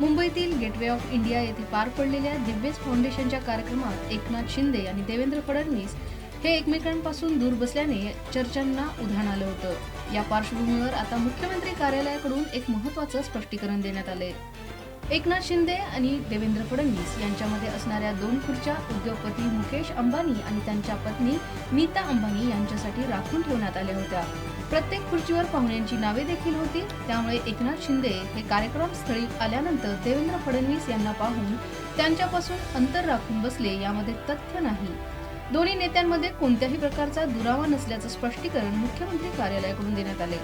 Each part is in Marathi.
मुंबईतील गेटवे ऑफ इंडिया येथे पार पडलेल्या दिव्यज फाउंडेशनच्या कार्यक्रमात एकनाथ शिंदे आणि देवेंद्र फडणवीस हे एकमेकांपासून दूर बसल्याने चर्चांना उधाण आलं होतं. या पार्श्वभूमीवर आता मुख्यमंत्री कार्यालयाकडून एक महत्वाचं स्पष्टीकरण देण्यात आले एकनाथ शिंदे आणि देवेंद्र फडणवीस यांच्यामध्ये असणाऱ्या दोन खुर्च्या उद्योगपती मुकेश अंबानी आणि त्यांच्या पत्नी नीता अंबानी यांच्यासाठी राखून ठेवण्यात आल्या होत्या. प्रत्येक खुर्चीवर पाहुण्यांची नावे देखील होती. त्यामुळे एकनाथ शिंदे हे कार्यक्रम स्थळी आल्यानंतर देवेंद्र फडणवीस यांना पाहून त्यांच्यापासून अंतर राखून बसले यामध्ये तथ्य नाही. दोन्ही नेत्यांमध्ये कोणत्याही प्रकारचा दुरावा नसल्याचं स्पष्टीकरण मुख्यमंत्री कार्यालयाकडून देण्यात आले.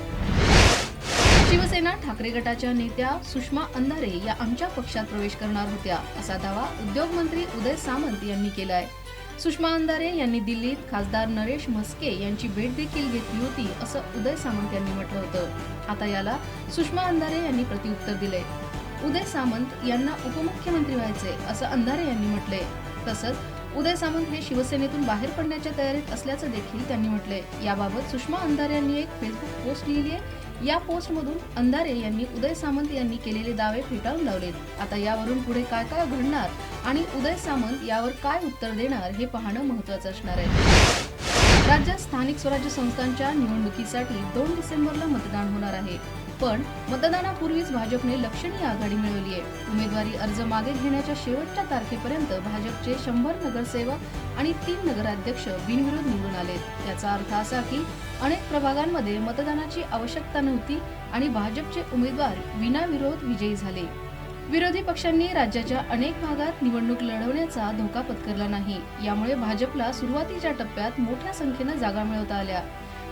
शिवसेना ठाकरे गटाच्या नेत्या सुषमा अंधारे या आमच्या पक्षात प्रवेश करणार होत्या असा दावा उद्योगमंत्री उदय सामंत यांनी केला आहे सुषमा अंधारे यांनी दिल्लीत खासदार नरेश म्हस्के यांची भेट देखील घेतली होती असं उदय सामंत यांनी म्हटलं होतं. आता याला सुषमा अंधारे यांनी प्रत्युत्तर दिले उदय सामंत यांना उपमुख्यमंत्री व्हायचे असं अंधारे यांनी म्हटले तसंच उदय सामंत हे शिवसेनेतून बाहेर पडण्याच्या तयारीत असल्याचं देखील त्यांनी म्हटलंय. याबाबत सुषमा अंधारे यांनी एक फेसबुक पोस्ट लिहिली आहे. या पोस्टमधून अंधारे यांनी उदय सामंत यांनी केलेले दावे फेटाळून लावलेत. आता यावरून पुढे काय काय घडणार? आणि उदय सामंत यावर काय उत्तर देणार हे पाहणं महत्वाचं असणार आहे. राज्यात स्थानिक स्वराज्य संस्थांच्या निवडणुकीसाठी दोन डिसेंबरला मतदान होणार आहे. पण मतदानापूर्वीच भाजपने लक्षणीय आघाडी मिळवली आहे. उमेदवारी अर्ज मागे घेण्याच्या शेवटच्या तारखेपर्यंत भाजपचे शंभर नगरसेवक आणि तीन नगराध्यक्ष बिनविरोध निवडून आले याचा अर्थ असा की अनेक प्रभागांमध्ये मतदानाची आवश्यकता नव्हती आणि भाजपचे उमेदवार विनाविरोध विजयी झाले. विरोधी पक्षांनी राज्याच्या अनेक भागात निवडणूक लढवण्याचा धोका पत्करला नाही. यामुळे भाजपला सुरुवातीच्या टप्प्यात मोठ्या संख्येनं जागा मिळवता आल्या.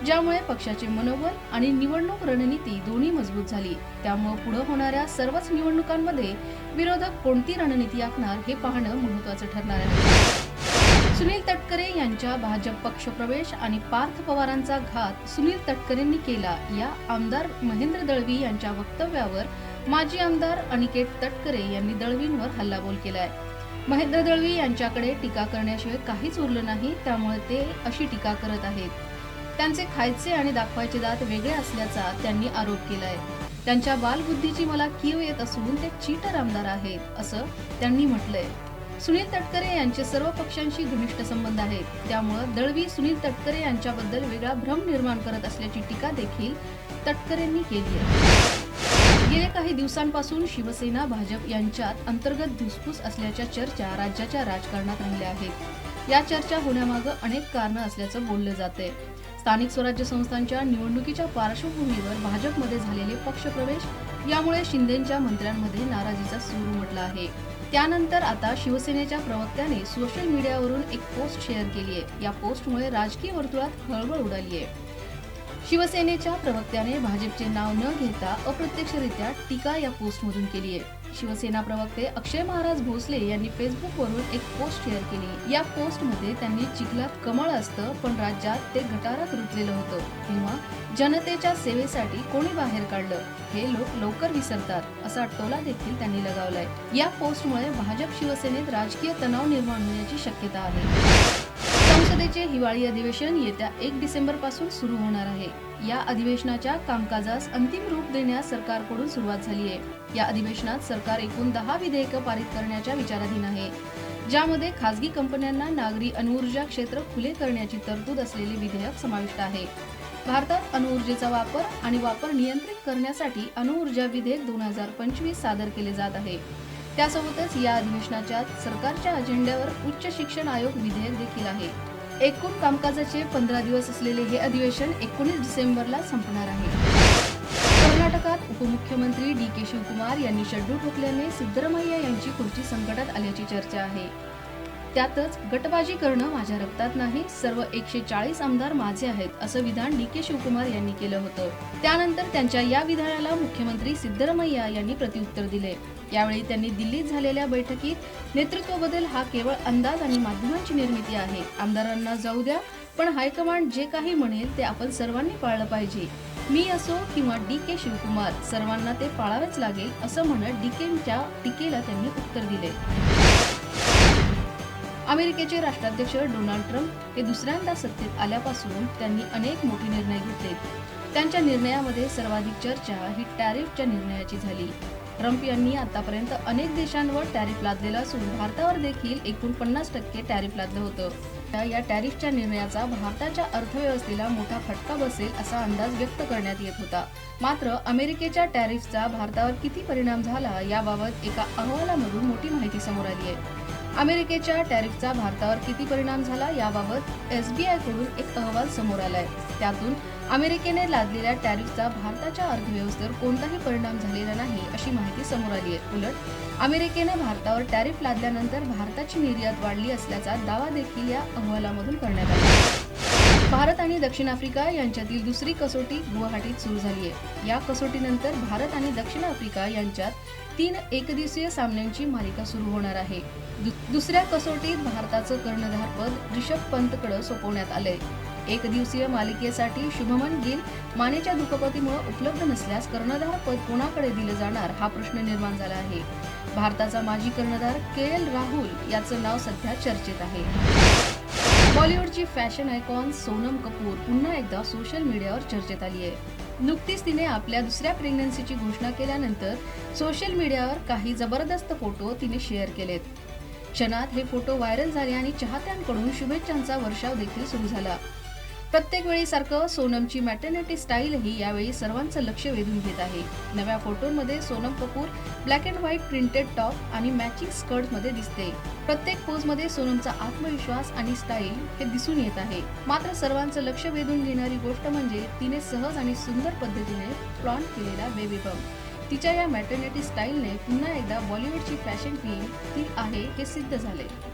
ज्यामुळे पक्षाचे मनोबल आणि निवडणूक रणनीती दोन्ही मजबूत झाली. त्यामुळे पुढे होणाऱ्या सर्वच निवडणुकांमध्ये विरोधक कोणती रणनीती आखणार हे पाहणं महत्वाचं ठरणार आहे. सुनील तटकरे यांच्या भाजप पक्षप्रवेश आणि पार्थ पवारांचा घात सुनील तटकरेंनी केला या आमदार महेंद्र दळवी यांच्या वक्तव्यावर माजी आमदार अनिकेत तटकरे यांनी दळवींवर हल्लाबोल केलाय. महेंद्र दळवी यांच्याकडे टीका करण्याशिवाय काहीच उरलं नाही त्यामुळे ते अशी टीका करत आहेत. त्यांचे खायचे आणि दाखवायचे दात वेगळे असल्याचा त्यांनी आरोप केलाय. त्यांच्या बालबुद्धीची मला कीव येत असून ते चीटर आमदार आहेत असं त्यांनी म्हटलंय. सुनील तटकरे यांचे सर्व पक्षांशी घनिष्ठ संबंध आहेत त्यामुळं दळवी सुनील तटकरे यांच्याबद्दल वेगळा भ्रम निर्माण करत असल्याची टीका देखील तटकरेंनी केली आहे. गेल्या काही दिवसांपासून शिवसेना भाजप यांच्यात अंतर्गत धुसफूस असल्याच्या चर्चा राज्याच्या राजकारणात राहिल्या आहेत. या चर्चा होण्यामागं अनेक कारणं असल्याचं बोललं जाते स्थानिक स्वराज्य संस्थांच्या निवडणुकीच्या पार्श्वभूमीवर भाजपमध्ये झालेले पक्षप्रवेश यामुळे शिंदेच्या मंत्र्यांमध्ये नाराजीचा सूर उमटला आहे. त्यानंतर आता शिवसेनेच्या प्रवक्त्याने सोशल मीडियावरून एक पोस्ट शेअर केली आहे या पोस्टमुळे राजकीय वर्तुळात खळबळ उडाली आहे शिवसेनेच्या प्रवक्त्याने भाजपचे नाव न घेता अप्रत्यक्षरित्या टीका या पोस्टमधून केली आहे. शिवसेना प्रवक्ते अक्षय महाराज भोसले यांनी फेसबुकवरून एक पोस्ट शेअर केली. या पोस्टमध्ये त्यांनी चिखलात कमळ असतं पण राज्यात ते गटारात रुतलेलं होतं. किंवा जनतेच्या सेवेसाठी कोणी बाहेर काढलं? हे लोक लवकर विसरतात असा टोला देखील त्यांनी लगावलाय. या पोस्टमुळे भाजप शिवसेनेत राजकीय तणाव निर्माण होण्याची शक्यता आहे. संसदेचे हिवाळी अधिवेशन येत्या एक डिसेंबरपासून सुरू होणार आहे. या अधिवेशनाच्या कामकाजास अंतिम रूप देण्यास सरकारकडून सुरुवात झाली आहे. या अधिवेशनात सरकार एकूण दहा विधेयकं पारित करण्याच्या विचाराधीन आहे. ज्यामध्ये खासगी कंपन्यांना नागरी अणुऊर्जा क्षेत्र खुले करण्याची तरतूद असलेले विधेयक समाविष्ट आहे. भारतात अणुऊर्जेचा वापर आणि वापर नियंत्रित करण्यासाठी अणुऊर्जा विधेयक दोन हजार पंचवीस सादर केले जात आहे. त्यासोबतच या अधिवेशनाच्या सरकारच्या अजेंड्यावर उच्च शिक्षण आयोग विधेयक देखील आहे. एकूण कामकाजाचे पंधरा दिवस असलेले हे अधिवेशन एकोणीस डिसेंबरला संपणार आहे. कर्नाटकात उपमुख्यमंत्री डी के शिवकुमार यांनी शड्डू ठोकल्याने सिद्धरमैया यांची खुर्ची संकटात आल्याची चर्चा आहे. त्यातच गटबाजी करणं माझ्या रक्तात नाही. सर्व एकशे चाळीस आमदार माझे आहेत असं विधान डी के शिवकुमार यांनी केलं होतं. त्यानंतर त्यांच्या या विधानाला मुख्यमंत्री सिद्धरमैया यांनी प्रत्युत्तर दिले. यावेळी त्यांनी दिल्लीत झालेल्या बैठकीत नेतृत्व बदल हा केवळ अंदाज आणि माध्यमांची निर्मिती आहे. आमदारांना जाऊ द्या पण हायकमांड जे काही म्हणेल ते आपण सर्वांनी पाळलं पाहिजे. मी असो किंवा डी के शिवकुमार सर्वांना ते पाळावेच लागेल असं म्हणत डी केच्या टीकेला त्यांनी उत्तर दिले. अमेरिकेचे राष्ट्राध्यक्ष डोनाल्ड ट्रम्प हे दुसऱ्यांदा सत्तेत आल्यापासून त्यांनी अनेक मोठे निर्णय घेतले त्यांच्या निर्णयामध्ये सर्वाधिक चर्चा ही टॅरिफच्या निर्णयाची झाली. ट्रम्प यांनी आतापर्यंत अनेक देशांवर टॅरिफ लादलेलं असून भारतावर देखील एकूण पन्नास टक्के टॅरिफ लादलं होतं. या टॅरिफच्या निर्णयाचा भारताच्या अर्थव्यवस्थेला मोठा फटका बसेल असा अंदाज व्यक्त करण्यात येत होता. मात्र अमेरिकेच्या टॅरिफचा भारतावर किती परिणाम झाला याबाबत एका अहवालामधून मोठी माहिती समोर आली आहे. अमेरिकेच्या टॅरिफचा भारतावर किती परिणाम झाला याबाबत एसबीआयकडून एक अहवाल समोर आलाय. त्यातून अमेरिकेने लादलेल्या टॅरिफचा भारताच्या अर्थव्यवस्थेवर कोणताही परिणाम झालेला नाही अशी माहिती समोर आली आहे उलट अमेरिकेनं भारतावर टॅरिफ लादल्यानंतर भारताची निर्यात वाढली असल्याचा दावा देखील या अहवालामधून करण्यात आला. भारत आणि दक्षिण आफ्रिका यांच्यातील दुसरी कसोटी गुवाहाटीत सुरू झाली आहे या कसोटीनंतर भारत आणि दक्षिण आफ्रिका यांच्यात तीन एकदिवसीय सामन्यांची मालिका सुरू होणार आहे. दु- दुसऱ्या कसोटीत भारताचं कर्णधारपद रिषभ पंतकडे सोपवण्यात आलंय. एक दिवसीय मालिकेसाठी शुभमन गिल मानेच्या दुखापतीमुळे उपलब्ध नसल्यास कर्णधार पद कोणाकडे दिलं जाणार हा प्रश्न निर्माण झाला आहे. भारताचा माजी कर्णधार के एल राहुल याचं नाव सध्या चर्चेत आहे. बॉलिवूडची फॅशन आयकॉन सोनम कपूर पुन्हा एकदा सोशल मीडियावर चर्चेत आली आहे. नुकतीच तिने आपल्या दुसऱ्या प्रेग्नन्सीची घोषणा केल्यानंतर सोशल मीडियावर काही जबरदस्त फोटो तिने शेअर केलेत. क्षणात हे फोटो व्हायरल झाले आणि चाहत्यांकडून शुभेच्छांचा वर्षाव देखील सुरू झाला. प्रत्येक वेळेसारखं सोनमची मॅटर्निटी स्टाईलही यावेळी सर्वांचं लक्ष वेधून घेत आहे. नव्या फोटोंमध्ये Sonam Kapoor black and white printed top आणि मॅचिंग स्कर्टमध्ये दिसते. प्रत्येक पोजमध्ये सोनमचा आत्मविश्वास आणि स्टाईल हे दिसून येत आहे. मात्र सर्वांचं लक्ष वेधून घेणारी गोष्ट म्हणजे तिने सहज आणि सुंदर पद्धतीने प्लॉन केलेला बेबी बंप तिच्या या मॅटर्निटी स्टाईलने पुन्हा एकदा बॉलिवूडची फॅशन क्वीन ती आहे हे सिद्ध झाले.